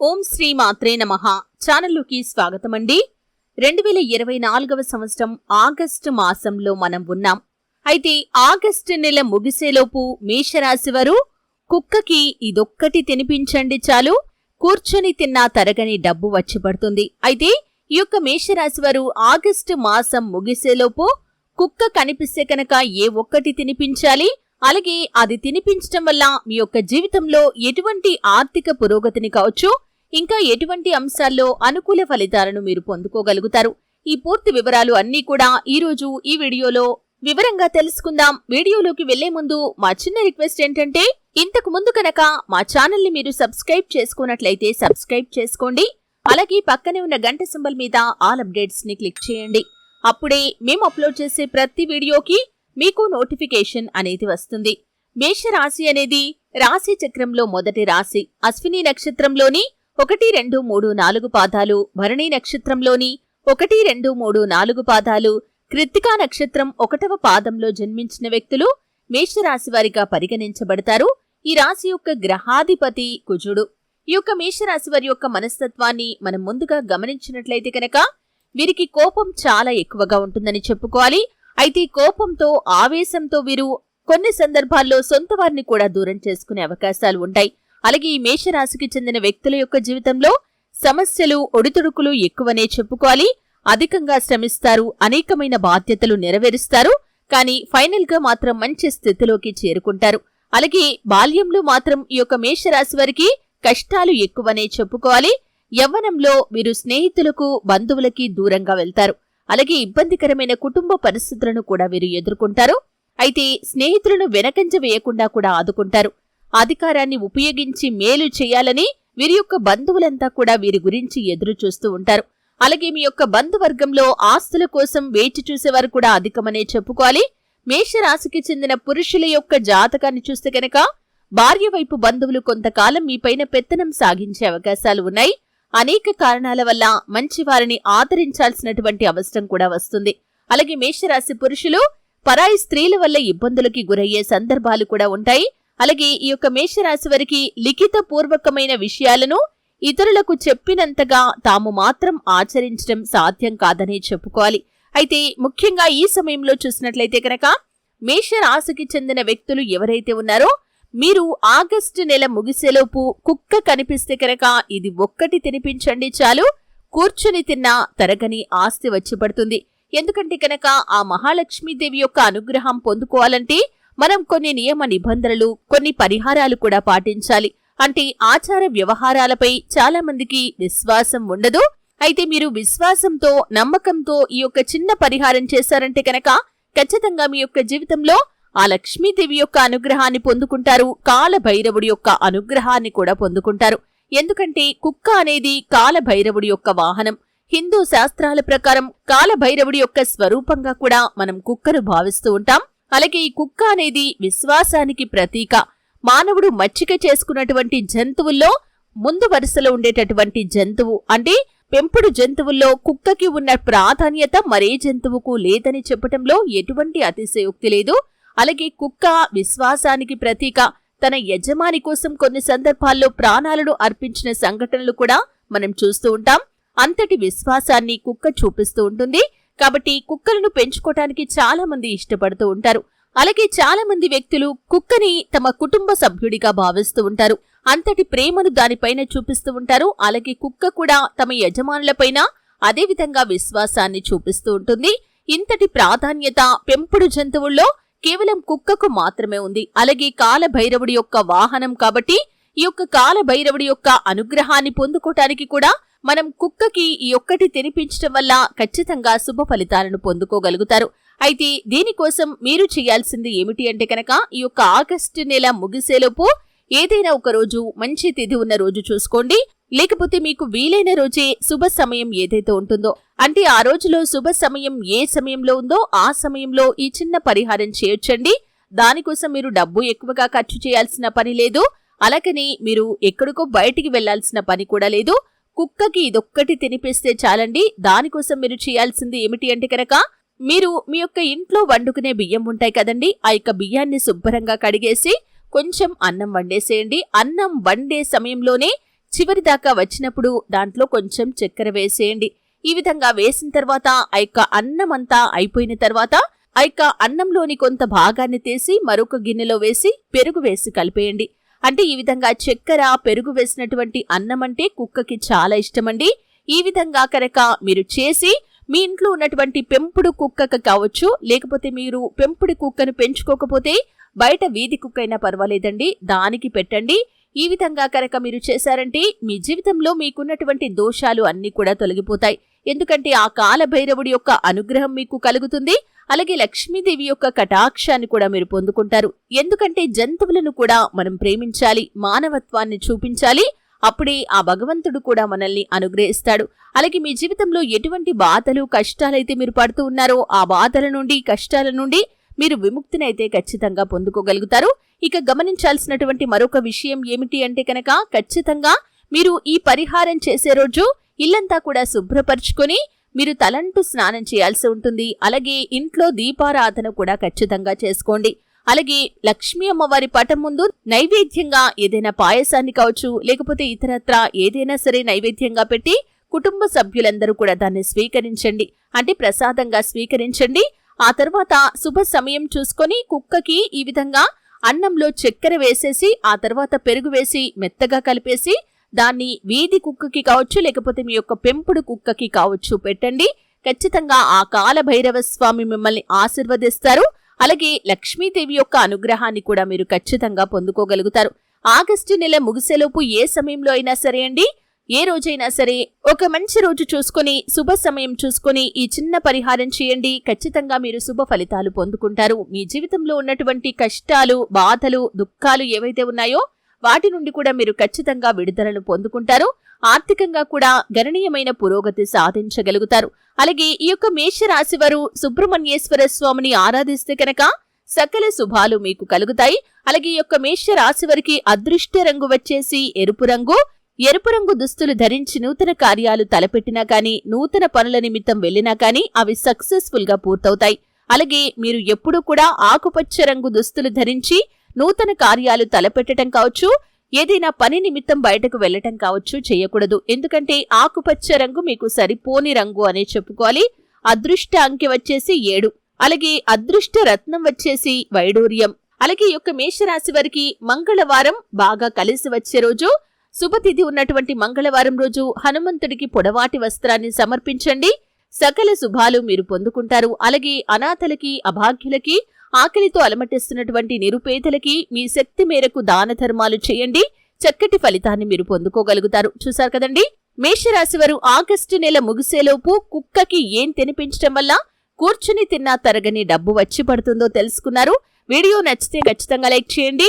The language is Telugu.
ఓం శ్రీ మాత్రే నమ. ఛానల్లోకి స్వాగతం అండి రెండు వేల ఇరవై నాలుగవ సంవత్సరం ఆగస్టు మాసంలో మనం ఉన్నాం. అయితే ఆగస్టు నెల ముగిసేలోపు మేషరాశి వారు కుక్కకి ఇదొక్కటి తినిపించండి చాలు. కూర్చొని తిన్నా తరగని డబ్బు వచ్చి పడుతుంది. అయితే ఈ యొక్క మేషరాశి వారు ఆగస్టు మాసం ముగిసేలోపు కుక్క కనిపిస్తే కనుక ఏ ఒక్కటి తినిపించాలి? అలాగే అది తినిపించటం వల్ల మీ యొక్క జీవితంలో ఎటువంటి ఆర్థిక పురోగతిని కావచ్చు ఇంకా ఎటువంటి అంశాల్లో అనుకూల ఫలితాలను మీరు పొందుకోగలుగుతారు. ఈ పూర్తి వివరాలు అన్నీ కూడా ఈ రోజు ఈ వీడియోలో వివరంగా తెలుసుకుందాం. వీడియోలోకి వెళ్ళే ముందు మా చిన్న రిక్వెస్ట్ ఏంటంటే ఇంతకు ముందు కనుక మా ఛానల్ని మీరు సబ్స్క్రైబ్ చేసుకున్నట్లయితే సబ్స్క్రైబ్ చేసుకోండి. అలాగే పక్కనే ఉన్న గంట సింబల్ మీద ఆల్ అప్డేట్స్ని క్లిక్ చేయండి. అప్పుడే మేము అప్లోడ్ చేసే ప్రతి వీడియోకి మీకు నోటిఫికేషన్ అనేది వస్తుంది. మేషరాశి అనేది రాశి చక్రంలో మొదటి రాశి. అశ్విని నక్షత్రంలోని ఒకటి రెండు మూడు నాలుగు పాదాలు. భరణి నక్షత్రంలోని ఒకటి రెండు మూడు నాలుగు పాదాలు. కృత్తికా నక్షత్రం ఒకటవ పాదంలో జన్మించిన వ్యక్తులు మేషరాశి వారిగా పరిగణించబడతారు. ఈ రాశి యొక్క గ్రహాధిపతి కుజుడు. ఈ యొక్క మేషరాశి వారి యొక్క మనస్తత్వాన్ని మనం ముందుగా గమనించినట్లయితే కనుక వీరికి కోపం చాలా ఎక్కువగా ఉంటుందని చెప్పుకోవాలి. అయితే కోపంతో ఆవేశంతో వీరు కొన్ని సందర్భాల్లో సొంత వారిని కూడా దూరం చేసుకునే అవకాశాలు ఉంటాయి. అలాగే ఈ మేషరాశికి చెందిన వ్యక్తుల యొక్క జీవితంలో సమస్యలు ఒడిదుడుకులు ఎక్కువనే చెప్పుకోవాలి. అధికంగా శ్రమిస్తారు అనేకమైన బాధ్యతలు నెరవేరుస్తారు. కానీ ఫైనల్గా మాత్రం మంచి స్థితిలోకి చేరుకుంటారు. అలాగే బాల్యంలో మాత్రం ఈ యొక్క మేషరాశి వారికి కష్టాలు ఎక్కువనే చెప్పుకోవాలి. యవ్వనంలో వీరు స్నేహితులకు బంధువులకి దూరంగా వెళ్తారు. అలాగే ఇబ్బందికరమైన కుటుంబ పరిస్థితులను కూడా వీరు ఎదుర్కొంటారు. అయితే స్నేహితులను వెనకంజ వేయకుండా కూడా ఆదుకుంటారు. అధికారాన్ని ఉపయోగించి మేలు చేయాలని వీరి యొక్క బంధువులంతా కూడా వీరి గురించి ఎదురు చూస్తూ ఉంటారు. అలాగే మీ యొక్క బంధువర్గంలో ఆస్తుల కోసం వేచి చూసేవారు కూడా అధికమనే చెప్పుకోవాలి. మేషరాశికి చెందిన పురుషుల యొక్క జాతకాన్ని చూస్తే కనుక భార్య వైపు బంధువులు కొంతకాలం మీపైన పెత్తనం సాగించే అవకాశాలు ఉన్నాయి. అనేక కారణాల వల్ల మంచి వారిని ఆదరించాల్సినటువంటి అవసరం కూడా వస్తుంది. అలాగే మేషరాశి పురుషులు పరాయి స్త్రీల వల్ల ఇబ్బందులకి గురయ్యే సందర్భాలు కూడా ఉంటాయి. అలాగే ఈ యొక్క మేషరాశి వారికి లిఖిత పూర్వకమైన విషయాలను ఇతరులకు చెప్పినంతగా తాము మాత్రం ఆచరించడం సాధ్యం కాదనే చెప్పుకోవాలి. అయితే ముఖ్యంగా ఈ సమయంలో చూసినట్లయితే కనుక మేషరాశికి చెందిన వ్యక్తులు ఎవరైతే ఉన్నారో మీరు ఆగస్టు నెల ముగిసేలోపు కుక్క కనిపిస్తే కనుక ఇది ఒక్కటి తినిపించండి చాలు. కూర్చుని తిన్నా తరగని ఆస్తి వచ్చి పడుతుంది ఎందుకంటే కనుక ఆ మహాలక్ష్మీదేవి యొక్క అనుగ్రహం పొందుకోవాలంటే మనం కొన్ని నియమ నిబంధనలు కొన్ని పరిహారాలు కూడా పాటించాలి. అంటే ఆచార వ్యవహారాలపై చాలా మందికి విశ్వాసం ఉండదు. అయితే మీరు విశ్వాసంతో నమ్మకంతో ఈ యొక్క చిన్న పరిహారం చేశారంటే కనుక ఖచ్చితంగా మీ యొక్క జీవితంలో ఆ లక్ష్మీదేవి యొక్క అనుగ్రహాన్ని పొందుకుంటారు. కాలభైరవుడి యొక్క అనుగ్రహాన్ని కూడా పొందుకుంటారు. ఎందుకంటే కుక్క అనేది కాలభైరవుడి యొక్క వాహనం. హిందూ శాస్త్రాల ప్రకారం కాలభైరవుడి యొక్క స్వరూపంగా కూడా మనం కుక్కను భావిస్తూ ఉంటాం. అలాగే ఈ కుక్క అనేది విశ్వాసానికి ప్రతీక. మానవుడు మచ్చిక చేసుకున్నటువంటి జంతువుల్లో ముందు వరుసలో ఉండేటటువంటి జంతువు అంటే పెంపుడు జంతువుల్లో కుక్కకి ఉన్న ప్రాధాన్యత మరే జంతువుకు లేదని చెప్పటంలో ఎటువంటి అతిశయోక్తి లేదు. అలాగే కుక్క విశ్వాసానికి ప్రతీక. తన యజమాని కోసం కొన్ని సందర్భాల్లో ప్రాణాలను అర్పించిన సంఘటనలు కూడా మనం చూస్తూ ఉంటాం. అంతటి విశ్వాసాన్ని కుక్క చూపిస్తూ ఉంటుంది. కాబట్టి కుక్కలను పెంచుకోవటానికి చాలా మంది ఇష్టపడుతూ ఉంటారు. అలాగే చాలా మంది వ్యక్తులు కుక్కని తమ కుటుంబ సభ్యుడిగా భావిస్తూ ఉంటారు. అంతటి ప్రేమను దానిపైన చూపిస్తూ ఉంటారు. అలాగే కుక్క కూడా తమ యజమానులపైన అదేవిధంగా విశ్వాసాన్ని చూపిస్తూ ఉంటుంది. ఇంతటి ప్రాధాన్యత పెంపుడు జంతువుల్లో కేవలం కుక్కకు మాత్రమే ఉంది. అలాగే కాలభైరవుడి యొక్క వాహనం కాబట్టి ఈ యొక్క కాలభైరవుడి యొక్క అనుగ్రహాన్ని పొందుకోటానికి కూడా మనం కుక్కకి ఈ ఒక్కటి తినిపించడం వల్ల ఖచ్చితంగా శుభ ఫలితాలను పొందుకోగలుగుతారు. అయితే దీనికోసం మీరు చేయాల్సింది ఏమిటి అంటే కనుక ఈ యొక్క ఆగస్టు నెల ముగిసేలోపు ఏదైనా ఒక రోజు మంచి తిథి ఉన్న రోజు చూసుకోండి. లేకపోతే మీకు వీలైన రోజే శుభ సమయం ఏదైతే ఉంటుందో అంటే ఆ రోజులో శుభ సమయం ఏ సమయంలో ఉందో ఆ సమయంలో ఈ చిన్న పరిహారం చేయొచ్చండి. దానికోసం మీరు డబ్బు ఎక్కువగా ఖర్చు చేయాల్సిన పని లేదు. అలాగని మీరు ఎక్కడికో బయటికి వెళ్ళాల్సిన పని కూడా లేదు. కుక్కకి ఇదొక్కటి తినిపిస్తే చాలండి. దానికోసం మీరు చేయాల్సింది ఏమిటి అంటే కనుక మీరు మీ యొక్క ఇంట్లో వండుకునే బియ్యం ఉంటాయి కదండి ఆ యొక్క బియ్యాన్ని శుభ్రంగా కడిగేసి కొంచెం అన్నం వండేసేయండి. అన్నం వండే సమయంలోనే చివరి దాకా వచ్చినప్పుడు దాంట్లో కొంచెం చక్కెర వేసేయండి. ఈ విధంగా వేసిన తర్వాత ఆ యొక్క అన్నం అంతా అయిపోయిన తర్వాత ఆ యొక్క అన్నంలోని కొంత భాగాన్ని తీసి మరొక గిన్నెలో వేసి పెరుగు వేసి కలిపేయండి. అంటే ఈ విధంగా చక్కెర పెరుగు వేసినటువంటి అన్నం అంటే కుక్కకి చాలా ఇష్టమండి. ఈ విధంగా కనుక మీరు చేసి మీ ఇంట్లో ఉన్నటువంటి పెంపుడు కుక్కకు కావచ్చు లేకపోతే మీరు పెంపుడు కుక్కను పెంచుకోకపోతే బయట వీధి కుక్క అయినా పర్వాలేదండి. దానికి పెట్టండి. ఈ విధంగా కనుక మీరు చేశారంటే మీ జీవితంలో మీకున్నటువంటి దోషాలు అన్నీ కూడా తొలగిపోతాయి. ఎందుకంటే ఆ కాలభైరవుడి యొక్క అనుగ్రహం మీకు కలుగుతుంది. అలాగే లక్ష్మీదేవి యొక్క కటాక్షాన్ని కూడా మీరు పొందుకుంటారు. ఎందుకంటే జంతువులను కూడా మనం ప్రేమించాలి మానవత్వాన్ని చూపించాలి. అప్పుడే ఆ భగవంతుడు కూడా మనల్ని అనుగ్రహిస్తాడు. అలాగే మీ జీవితంలో ఎటువంటి బాధలు కష్టాలైతే మీరు పడుతూ ఉన్నారో ఆ బాధల నుండి కష్టాల నుండి మీరు విముక్తినైతే ఖచ్చితంగా పొందుకోగలుగుతారు. ఇక గమనించాల్సినటువంటి మరొక విషయం ఏమిటి అంటే కనుక ఖచ్చితంగా మీరు ఈ పరిహారం చేసే రోజు ఇల్లంతా కూడా శుభ్రపరుచుకొని మీరు తలంటు స్నానం చేయాల్సి ఉంటుంది. అలాగే ఇంట్లో దీపారాధన కూడా ఖచ్చితంగా చేసుకోండి. అలాగే లక్ష్మీ అమ్మవారి పటం ముందు నైవేద్యంగా ఏదైనా పాయసాన్ని కావచ్చు లేకపోతే ఇతరత్ర ఏదైనా సరే నైవేద్యంగా పెట్టి కుటుంబ సభ్యులందరూ కూడా దాన్ని స్వీకరించండి. అంటే ప్రసాదంగా స్వీకరించండి. ఆ తర్వాత శుభ సమయం చూసుకొని కుక్కకి ఈ విధంగా అన్నంలో చక్కెర వేసేసి ఆ తర్వాత పెరుగు వేసి మెత్తగా కలిపేసి దాన్ని వీధి కుక్కకి కావచ్చు లేకపోతే మీ యొక్క పెంపుడు కుక్కకి కావచ్చు పెట్టండి. ఖచ్చితంగా ఆ కాల భైరవ స్వామి మిమ్మల్ని ఆశీర్వదిస్తారు. అలాగే లక్ష్మీదేవి యొక్క అనుగ్రహాన్ని కూడా మీరు ఖచ్చితంగా పొందుకోగలుగుతారు. ఆగస్టు నెల ముగిసేలోపు ఏ సమయంలో అయినా సరే అండి ఏ రోజైనా సరే ఒక మంచి రోజు చూసుకొని శుభ సమయం చూసుకుని ఈ చిన్న పరిహారం చేయండి. ఖచ్చితంగా మీరు శుభ ఫలితాలు పొందుకుంటారు. మీ జీవితంలో ఉన్నటువంటి కష్టాలు బాధలు దుఃఖాలు ఏవైతే ఉన్నాయో వాటి నుండి కూడా మీరు ఖచ్చితంగా విడుదలను పొందుకుంటారు. ఆర్థికంగా కూడా గణనీయమైన పురోగతి సాధించగలుగుతారు. అలాగే ఈ యొక్క మేషరాశి వారు సుబ్రహ్మణ్యేశ్వర స్వామిని ఆరాధిస్తే కనుక సకల శుభాలు మీకు కలుగుతాయి. అలాగే ఈ యొక్క మేష రాశి వారికి అదృష్ట రంగు వచ్చేసి ఎరుపు రంగు ఎరుపు రంగు దుస్తులు ధరించి నూతన కార్యాలు తలపెట్టినా కానీ నూతన పనుల నిమిత్తం వెళ్ళినా కానీ అవి సక్సెస్ఫుల్గా పూర్తవుతాయి. అలాగే మీరు ఎప్పుడూ కూడా ఆకుపచ్చ రంగు దుస్తులు ధరించి నూతన కార్యాలు తలపెట్టడం కావచ్చు ఏదైనా పని నిమిత్తం బయటకు వెళ్ళటం కావచ్చు చేయకూడదు. ఎందుకంటే ఆకుపచ్చ రంగు మీకు సరిపోని రంగు అనే చెప్పుకోవాలి. అదృష్ట అంకె వచ్చేసి ఏడు. అలాగే అదృష్ట రత్నం వచ్చేసి వైడూర్యం. అలాగే యొక్క మేషరాశి వారికి మంగళవారం బాగా కలిసి వచ్చే రోజు శుభతిథి ఉన్నటువంటి మంగళవారం రోజు హనుమంతుడికి పొడవాటి వస్త్రాన్ని సమర్పించండి. సకల శుభాలు మీరు పొందుకుంటారు. అలాగే అనాథలకి అభాగ్యులకి ఆకలితో అలమటిస్తున్నటువంటి నిరుపేదలకి మీ శక్తి మేరకు దాన ధర్మాలు చేయండి. చక్కటి ఫలితాన్ని మీరు పొందుకోగలుగుతారు. చూశారు కదండి? మేషరాశి వారు ఆగస్టు నెల ముగిసేలోపు కుక్కకి ఏం తినిపించడం వల్ల కూర్చుని తిన్నా తరగని డబ్బు వచ్చి పడుతుందో తెలుసుకున్నారు. వీడియో నచ్చితే ఖచ్చితంగా లైక్ చేయండి.